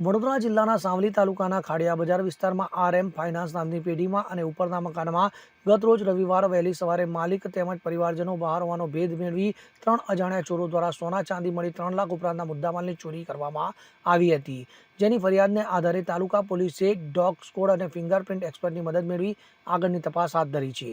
વડોદરા જિલ્લાના સાવલી તાલુકાના ખાડિયા બજાર વિસ્તારમાં આરએમ ફાઇનાન્સ નામની પેઢીમાં અને ઉપરના મકાનમાં ગતરોજ રવિવાર વહેલી સવારે માલિક તેમજ પરિવારજનો બહાર હોવાનો ભેદ મેળવી ત્રણ અજાણ્યા ચોરો દ્વારા સોના ચાંદી મળી ત્રણ લાખ ઉપરાંતના મુદ્દામાલની ચોરી કરવામાં આવી હતી. જેની ફરિયાદને આધારે તાલુકા પોલીસે ડોગ સ્કોડ અને ફિંગરપ્રિન્ટ એક્સપર્ટની મદદ મેળવી આગળની તપાસ હાથ ધરી છે.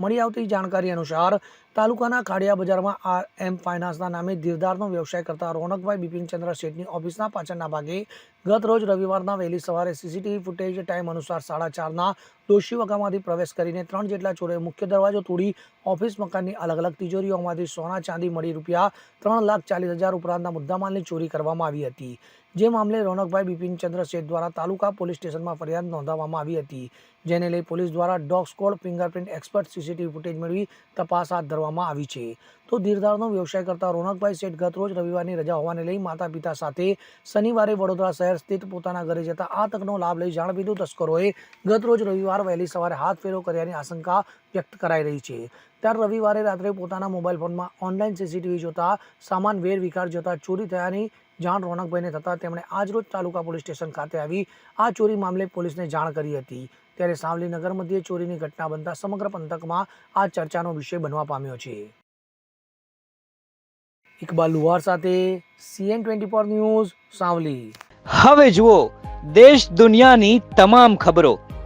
મળી આવતી જાણકારી અનુસાર તાલુકાના ખાડિયા બજારમાં આર એમ ફાઇનાન્સના નામે ધીરધારનો વ્યવસાય કરતા રોનકભાઈ બિપિનચંદ્ર શેઠની ઓફિસના પાછળના ભાગે ગત રોજ રવિવારના વહેલી સવારે સીસીટીવી ફૂટેજ ટાઈમ અનુસાર સાડા ચારના દોશી વગામાંથી પ્રવેશ કરીને ત્રણ જેટલા ચોરોએ મુખ્ય દરવાજો તોડી ઓફિસ મકાનની અલગ અલગ તિજોરીઓમાંથી સોના ચાંદી મળી રૂપિયા ત્રણ લાખ ચાલીસ હજાર ઉપરાંતના મુદ્દામાલની ચોરી કરવામાં આવી હતી. જે મામલે રોનકભાઈ બિપિનચંદ્ર શેઠ દ્વારા તાલુકા પોલીસ સ્ટેશનમાં ફરિયાદ નોંધાવવામાં આવી હતી. જેને લઈ પોલીસ દ્વારા dog squad fingerprint expert CCTV footage મેળવી તપાસ હાથ ધરવામાં આવી છે. તો ધીરધારનો વ્યવસાય કરતા રોનકભાઈ શેઠ ગત રોજ રવિવારની રજા હોવાને લઈ માતા પિતા સાથે શનિવારે વડોદરા શહેર સ્થિત પોતાના ઘરે જતા આ તકનો લાભ લઈ જાણ પીધું તસ્કરોએ ગત રોજ રવિવાર વહેલી સવારે હાથ ફેરો કર્યાની આશંકા વ્યક્ત કરાઈ રહી છે. ત્યારે રવિવારે રાત્રે પોતાના મોબાઈલ ફોનમાં ઓનલાઈન સીસીટીવી જોતા, સામાન વેર વિખાર જોતા ચોરી થયાની જાણ રોનકભાઈને થતાં તેમણે આજરોજ તાલુકા પોલીસ સ્ટેશન ખાતે આવી આ ચોરી મામલે પોલીસને જાણ કરી હતી. ત્યારે સાવલી મધ્યે ચોરીની ઘટના બનતા સમગ્ર પંથકમાં આ ચર્ચાનો વિષય બનવા પામ્યો છે. ઇકબાલ લુહાર સાથે CN twenty four news Savli. હવે જુઓ, દેશ દુનિયાની તમામ ખબરો.